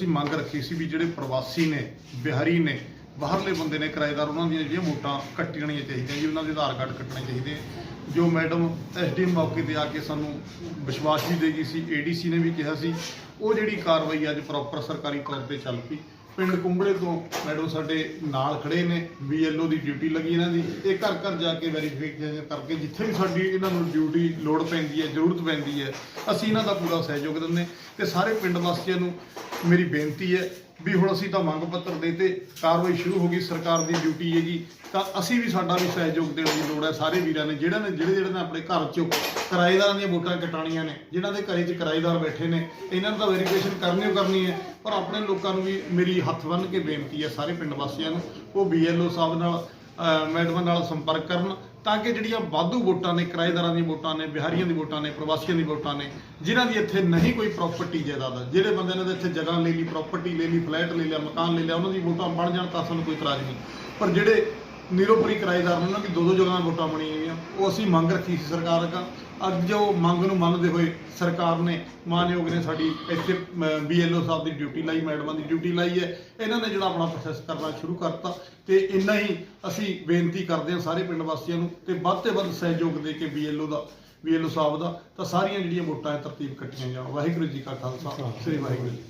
ਅਸੀਂ ਮੰਗ ਰੱਖੀ ਸੀ ਵੀ ਜਿਹੜੇ ਪ੍ਰਵਾਸੀ ਨੇ, ਬਿਹਾਰੀ ਨੇ, ਬਾਹਰਲੇ ਬੰਦੇ ਨੇ ਕਿਰਾਏਦਾਰ ਉਹਨਾਂ ਦੀਆਂ ਜਿਹੜੀਆਂ ਵੋਟਾਂ ਕੱਟਣੀਆਂ ਚਾਹੀਦੀਆਂ ਜੀ, ਉਹਨਾਂ ਦੇ ਆਧਾਰ ਕਾਰਡ ਕੱਟਣੇ ਚਾਹੀਦੇ ਜੋ ਮੈਡਮ ਐਸਡੀਐਮ ਮੌਕੇ ਤੇ ਆ ਕੇ ਸਾਨੂੰ ਵਿਸ਼ਵਾਸ ਵੀ ਦੇ ਗਈ ਸੀ, ਏਡੀਸੀ ਨੇ ਵੀ ਕਿਹਾ ਸੀ, ਉਹ ਜਿਹੜੀ ਕਾਰਵਾਈ ਅੱਜ ਪ੍ਰੋਪਰ ਸਰਕਾਰੀ ਤੌਰ ਤੇ ਚੱਲ ਪਈ ਪਿੰਡ ਕੁੰਬੜੇ ਤੋਂ ਮੈਡਮ ਸਾਡੇ ਨਾਲ ਖੜੇ ਨੇ ਬੀਐਲਓ ਦੀ ਡਿਊਟੀ ਲੱਗੀ ਇਹਨਾਂ ਦੀ। ਇਹ ਘਰ ਘਰ ਜਾ ਕੇ ਵੈਰੀਫਿਕੇਸ਼ਨ ਕਰਕੇ ਜਿੱਥੇ ਵੀ ਸਾਡੀ ਇਹਨਾਂ ਨੂੰ ਡਿਊਟੀ ਲੋੜ ਪੈਂਦੀ ਹੈ, ਜ਼ਰੂਰਤ ਪੈਂਦੀ ਹੈ, ਅਸੀਂ ਇਹਨਾਂ ਦਾ ਪੂਰਾ ਸਹਿਯੋਗ ਦਿੰਦੇ ਤੇ ਸਾਰੇ ਪਿੰਡ ਵਾਸੀਆਂ ਨੂੰ ਮੇਰੀ ਬੇਨਤੀ ਹੈ ਵੀ ਹੁਣ ਅਸੀਂ ਤਾਂ ਮੰਗ ਪੱਤਰ ਦੇ ਤੇ ਕਾਰਵਾਈ ਸ਼ੁਰੂ ਹੋ ਗਈ ਸਰਕਾਰ ਦੀ ਡਿਊਟੀ ਹੈਗੀ, ਤਾਂ ਅਸੀਂ ਵੀ ਸਾਡਾ ਵੀ ਸਹਿਯੋਗ ਦੇਣ ਦੀ ਲੋੜ ਹੈ, ਸਾਰੇ ਵੀਰਾਂ ਨੇ, ਜਿਹੜਾ ਨੇ ਜਿਹੜੇ ਜਿਹੜੇ ਨੇ ਆਪਣੇ ਘਰ ਚੋਂ ਕਿਰਾਏਦਾਰਾਂ ਦੀਆਂ ਵੋਟਾਂ ਕਟਾਣੀਆਂ ਨੇ, ਜਿਨ੍ਹਾਂ ਦੇ ਘਰੇ 'ਚ ਕਿਰਾਏਦਾਰ ਬੈਠੇ ਨੇ, ਇਹਨਾਂ ਨੂੰ ਤਾਂ ਵੈਰੀਫਿਕੇਸ਼ਨ ਕਰਨੀ ਓ ਕਰਨੀ ਹੈ, ਪਰ ਆਪਣੇ ਲੋਕਾਂ ਨੂੰ ਵੀ ਮੇਰੀ ਹੱਥ ਬੰਨ੍ਹ ਕੇ ਬੇਨਤੀ ਹੈ, ਸਾਰੇ ਪਿੰਡ ਵਾਸੀਆਂ ਨੂੰ, ਉਹ ਬੀਐਲਓ ਸਾਹਿਬ ਨਾਲ ਮੈਡਮਾਂ ਨਾਲ ਸੰਪਰਕ ਕਰਨ ਤਾਂ ਕਿ ਜਿਹੜੀਆਂ ਵਾਧੂ ਵੋਟਾਂ ਨੇ, ਕਿਰਾਏਦਾਰਾਂ ਦੀਆਂ ਵੋਟਾਂ ਨੇ, ਬਿਹਾਰੀਆਂ ਦੀ ਵੋਟਾਂ ਨੇ, ਪ੍ਰਵਾਸੀਆਂ ਦੀ ਵੋਟਾਂ ਨੇ, ਜਿਨ੍ਹਾਂ ਦੀ ਇੱਥੇ ਨਹੀਂ ਕੋਈ ਪ੍ਰਾਪਰਟੀ ਜਾਇਦਾਦ ਜਿਹੜੇ ਬੰਦੇ ਨੇ ਤਾਂ ਇੱਥੇ ਜਗ੍ਹਾ ਲੈ ਲਈ ਪ੍ਰਾਪਰਟੀ ਲੈ ਲਈ ਫਲੈਟ ਲੈ ਲਿਆ, ਮਕਾਨ ਲੈ ਲਿਆ, ਉਹਨਾਂ ਦੀ ਵੋਟਾਂ ਬਣ ਜਾਣ ਤਾਂ ਸਾਨੂੰ ਕੋਈ ਇਤਰਾਜ਼ ਨਹੀਂ। ਪਰ ਜਿਹੜੇ ਨਿਰੋਪਰੀ ਕਿਰਾਏਦਾਰ ਨੇ ਉਹਨਾਂ ਦੀ ਦੋ ਦੋ ਜਗ੍ਹਾ ਵੋਟਾਂ ਬਣੀਆਂ ਹੋਈਆਂ। ਉਹ ਅਸੀਂ ਮੰਗ ਰੱਖੀ ਸੀ ਸਰਕਾਰ ਅੱਗੇ ਅੱਜ ਉਹ ਮੰਗ ਨੂੰ ਮੰਨਦੇ ਹੋਏ ਸਰਕਾਰ ਨੇ ਮਾਨਯੋਗ ਨੇ ਸਾਡੀ ਇੱਥੇ ਬੀਐਲਓ ਸਾਹਿਬ ਦੀ ਡਿਊਟੀ ਲਾਈ, ਮੈਡਮਾਂ ਦੀ ਡਿਊਟੀ ਲਾਈ ਹੈ। ਇਹਨਾਂ ਨੇ ਜਿਹੜਾ ਆਪਣਾ ਪ੍ਰੋਸੈਸ ਕਰਨਾ ਸ਼ੁਰੂ ਕਰਤਾ ਤੇ ਇੰਨਾ ਹੀ ਅਸੀਂ ਬੇਨਤੀ ਕਰਦੇ ਹਾਂ ਸਾਰੇ ਪਿੰਡ ਵਾਸੀਆਂ ਨੂੰ ਤੇ ਵੱਧ ਤੇ ਵੱਧ ਸਹਿਯੋਗ ਦੇ ਕੇ ਬੀਐਲਓ ਦਾ ਬੀਐਲਓ ਸਾਹਿਬ ਦਾ, ਤਾਂ ਸਾਰੀਆਂ ਜਿਹੜੀਆਂ ਵੋਟਾਂ ਤਰਤੀਬ ਕੱਟੀਆਂ ਜਾਣ। ਵਾਹਿਗੁਰੂ ਜੀ ਕਾ ਖਾਲਸਾ, ਸ੍ਰੀ ਵਾਹਿਗੁਰੂ ਜੀ